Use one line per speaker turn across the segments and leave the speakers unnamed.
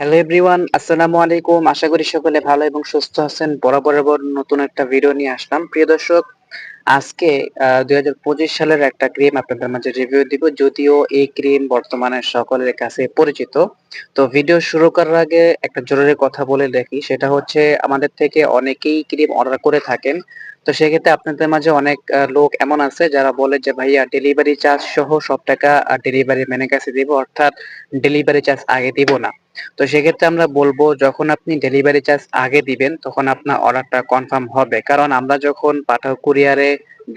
Hello everyone আসসালামু আলাইকুম। আশা করি সকলে ভালো এবং সুস্থ আছেন। বরাবর নতুন একটা ভিডিও নিয়ে আসলাম। প্রিয় দর্শক, আজকে দুই হাজার পঁচিশ সালের একটা ক্রিম আপনাদের মাঝে রিভিউ দিব। যদিও এই ক্রিম বর্তমানে সকলের কাছে পরিচিত। তো ভিডিও শুরু করার আগে একটা জরুরি কথা বলে দেখি। সেটা হচ্ছে, আমাদের থেকে অনেকেই ক্রিম অর্ডার করে থাকেন। তো সেক্ষেত্রে আপনাদের মাঝে অনেক লোক এমন আছে যারা বলে যে, ভাইয়া ডেলিভারি চার্জ সহ সব টাকা ডেলিভারি ম্যানের কাছে দিব, অর্থাৎ ডেলিভারি চার্জ আগে দিব না। তো সেক্ষেত্রে আমরা বলব, যখন আপনি ডেলিভারি চার্জ আগে দিবেন, তখন আপনার অর্ডারটা কনফার্ম হবে। কারণ আমরা যখন পাঠাও কুরিয়ারে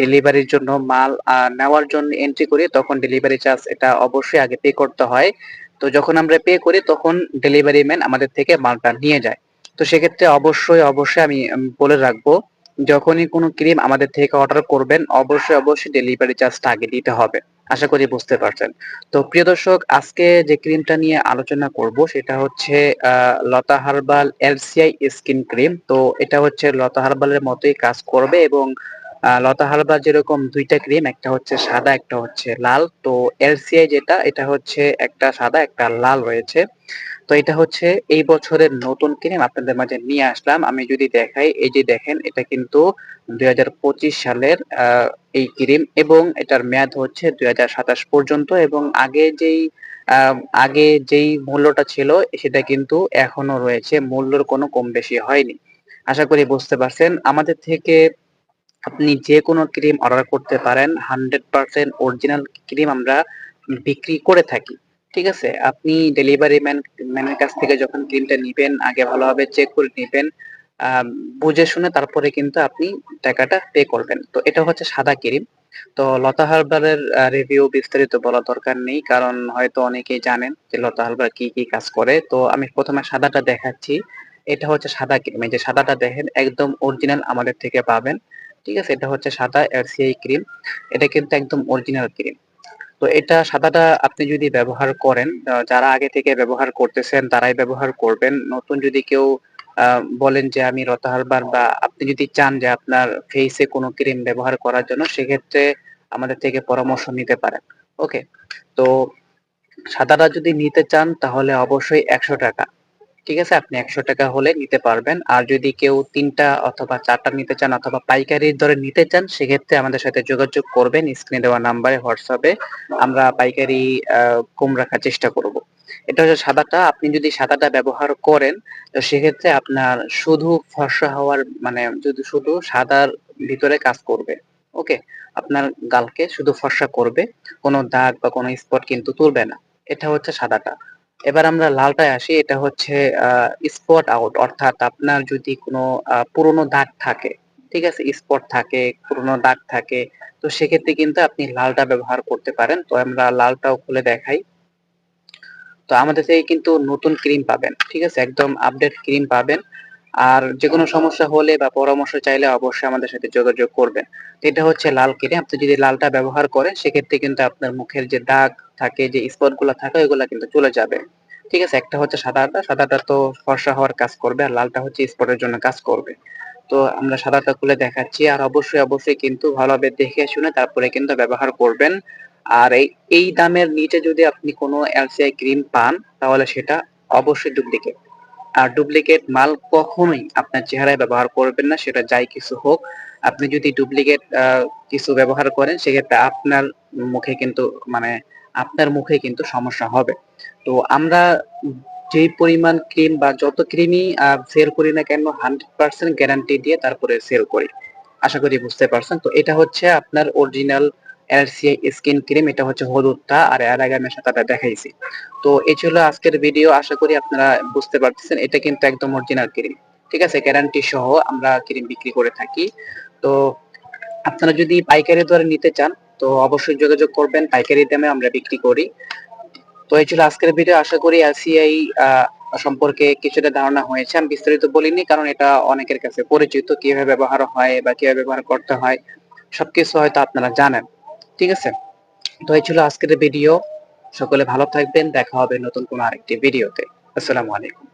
ডেলিভারির জন্য মাল নেওয়ার জন্য এন্ট্রি করি, তখন ডেলিভারি চার্জ এটা অবশ্যই আগে পে করতে হয়। তো যখন আমরা পে করি, তখন ডেলিভারি ম্যান আমাদের থেকে মালটা নিয়ে যায়। তো সেক্ষেত্রে অবশ্যই অবশ্যই আমি বলে রাখব যখনই কোনো ক্রিম আমাদের থেকে অর্ডার করবেন, অবশ্যই অবশ্যই ডেলিভারি চার্জটা আগে দিতে হবে। আশা করি বুঝতে পারছেন। তো প্রিয় দর্শক, আজকে যে ক্রিমটা নিয়ে আলোচনা করব, সেটা হচ্ছে Lata herbal LCI skin cream. তো এটা হচ্ছে লতা হার্বালের মতোই কাজ করবে এবং লতা হার্বাল যেরকম দুইটা ক্রিম একটা হচ্ছে সাদা, একটা হচ্ছে লাল। তো এলসিআই যেটা, এটা হচ্ছে একটা সাদা, একটা লাল রয়েছে। তো এটা হচ্ছে এই বছরের নতুন ক্রিম আপনাদের মাঝে নিয়ে আসলাম। আমি যদি দেখাই, এই যে দেখেন, এটা কিন্তু দুই সালের এই ক্রিম এবং এটার মেয়াদ হচ্ছে দুই হাজার সাতাশ পর্যন্ত এবং আগে যেই আগে যেই মূল্যটা ছিল, সেটা কিন্তু এখনও রয়েছে। মূল্যর কোনো কম বেশি হয়নি। আশা করি বুঝতে পারছেন। আমাদের থেকে আপনি যে কোনো ক্রিম অর্ডার করতে পারেন হান্ড্রেড পার্সেন্ট অরিজিনাল ক্রিম আমরা বিক্রি করে থাকি, ঠিক আছে? আপনি ডেলিভারি ম্যান ম্যানের কাছ থেকে যখন ক্রিমটা নিবেন, আগে ভালোভাবে চেক করে নিবেন বুঝে শুনে তারপরে কিন্তু আপনি টাকাটা পে করবেন। তো এটা হচ্ছে সাদা ক্রিম। তো লতা হারবারের রিভিউ বিস্তারিত বলা দরকার নেই, কারণ হয়তো অনেকেই জানেন যে লতা হারবার কি কি কাজ করে। তো আমি প্রথমে সাদাটা দেখাচ্ছি। এটা হচ্ছে সাদা ক্রিম। এই যে সাদাটা দেখেন, একদম অরিজিনাল আমাদের থেকে পাবেন। ঠিক আছে? এটা হচ্ছে সাদা এরসিআই ক্রিম এটা কিন্তু একদম অরিজিনাল ক্রিম তো এটা সাদাটা আপনি যদি ব্যবহার করেন যারা আগে থেকে ব্যবহার করতেছেন, তারাই ব্যবহার করবেন। নতুন যদি কেউ বলেন যে আমি রতাহারবার বা আপনি যদি চান যে আপনার ফেসে কোনো ক্রিম ব্যবহার করার জন্য, সেক্ষেত্রে আমাদের থেকে পরামর্শ নিতে পারেন। ওকে তো সাদাটা যদি নিতে চান, তাহলে অবশ্যই একশো টাকা। ঠিক আছে, আপনি একশো টাকা হলে নিতে পারবেন। আর যদি কেউ তিনটা অথবা চারটা নিতে চান অথবা পাইকারি দরে নিতে চান, সেক্ষেত্রে আমাদের সাথে যোগাযোগ করবেন স্ক্রিনে দেওয়া নাম্বারে, হোয়াটসঅ্যাপে। আমরা পাইকারি কম রাখার চেষ্টা করব। এটা হচ্ছে সাদাটা। আপনি যদি সাদাটা ব্যবহার করেন, তো সেক্ষেত্রে আপনার শুধু ফর্সা হওয়ার মানে যদি শুধু সাদার ভিতরে কাজ করবে, ওকে? আপনার গালকে শুধু ফর্সা করবে, কোনো দাগ বা কোনো স্পট কিন্তু তুলবে না। এটা হচ্ছে সাদাটা। এবার আমরা লালটায় আসি, এটা হচ্ছে স্পট আউট অর্থাৎ আপনার যদি কোনো পুরনো দাগ থাকে, ঠিক আছে স্পট থাকে, পুরনো দাগ থাকে, তো সেক্ষেত্রে কিন্তু আপনি লালটা ব্যবহার করতে পারেন। তো আমরা লালটাও খুলে দেখাই। তো আমাদের থেকে কিন্তু নতুন ক্রিম পাবেন, ঠিক আছে, একদম আপডেট ক্রিম পাবেন। আর যে কোনো সমস্যা হলে বা পরামর্শ চাইলে অবশ্যই আমাদের সাথে যোগাযোগ করবেন। এটা হচ্ছে লাল ক্রিম আপনি যদি লালটা ব্যবহার করেন, সেক্ষেত্রে কিন্তু আপনার মুখের যে দাগ থাকে, যে স্পটগুলা থাকে, ওইগুলা কিন্তু চলে যাবে। ঠিক আছে? একটা হচ্ছে সাদাটা সাদাটা তো ফর্সা হওয়ার কাজ করবে আর লালটা হচ্ছে স্পটের জন্য কাজ করবে। তো আমরা সাদাটা খুলে দেখাচ্ছি। আর অবশ্যই অবশ্যই কিন্তু ভালোভাবে দেখে শুনে তারপরে কিন্তু ব্যবহার করবেন। আর এই এই দামের নিচে যদি আপনি কোনো এলসিআই ক্রিম পান, তাহলে সেটা অবশ্যই ডুপ্লিকেট আর ডুপ্লিকেট মাল কখনোই আপনার চেহারায় ব্যবহার করবেন না, সেটা যাই কিছু হোক। আপনি যদি ডুপ্লিকেট কিছু ব্যবহার করেন, সেক্ষেত্রে আপনার মুখে কিন্তু মানে আপনার মুখে কিন্তু সমস্যা হবে। তো আমরা যে পরিমাণ ক্রিম বা যত ক্রিমই সেল করি না কেন হান্ড্রেড পার্সেন্ট গ্যারান্টি দিয়ে তারপরে সেল করি। আশা করি বুঝতে পারছেন। তো এটা হচ্ছে আপনার অরিজিনাল এলসিআই স্কিন ক্রিম এটা হচ্ছে হলুদটা, আর এর আগে আমি সাদাটা দেখাইছি। তো এই ছিল আজকের ভিডিও আশা করি আপনারা বুঝতে পারতেছেন, এটা কিন্তু একদম অরিজিনাল ক্রিম ঠিক আছে গ্যারান্টি সহ আমরা ক্রিম বিক্রি করে থাকি। তো আপনারা যদি পাইকারি দরে নিতে চান, তো অবশ্যই যোগাযোগ করবেন, পাইকারি দামে আমরা বিক্রি করি। তো এই ছিল আজকের ভিডিও আশা করি এলসিআই সম্পর্কে কিছুটা ধারণা হয়েছে। আমি বিস্তারিত বলিনি, কারণ এটা অনেকের কাছে পরিচিত, কীভাবে ব্যবহার হয় বা কীভাবে ব্যবহার করতে হয়, সবকিছু হয়তো আপনারা জানেন। ঠিক আছে? তো এই ছিল আজকের ভিডিও সকলে ভালো থাকবেন। দেখা হবে নতুন কোনো আরেকটি ভিডিওতে আসসালামু আলাইকুম।